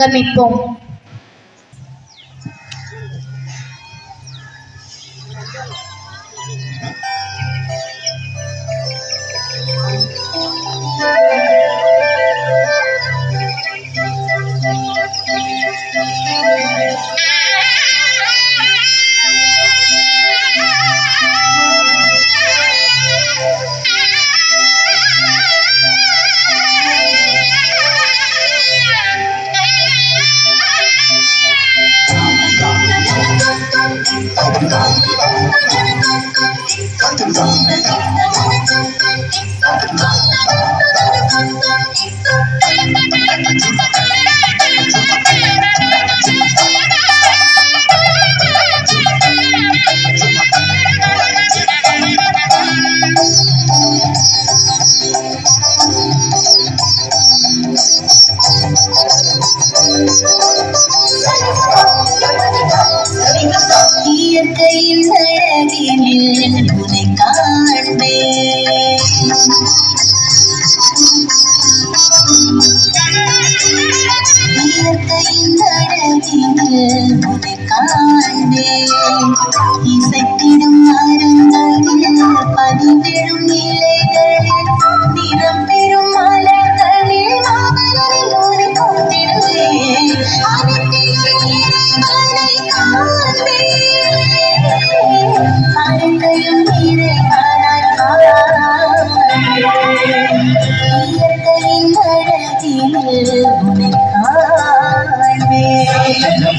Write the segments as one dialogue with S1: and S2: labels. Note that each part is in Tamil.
S1: Capicón
S2: Don't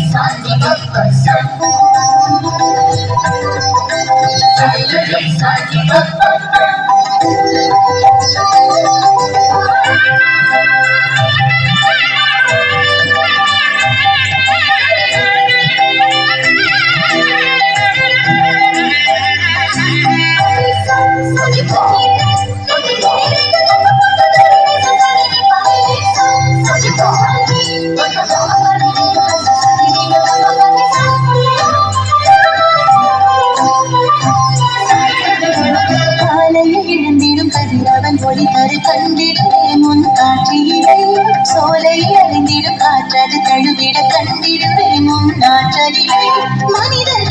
S2: Thank you. கண்டிட முன் காற்றிலே. சோலை அறிந்திடும் காற்றடு தழுவிட கண்டிடுவேன் முன் நாற்றறிவே மனிதர்கள்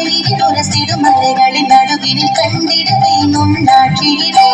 S2: மழையில் உரசிடும் மலைகளின் நடுவினில் கண்டிட வேணும் நாட்டிலே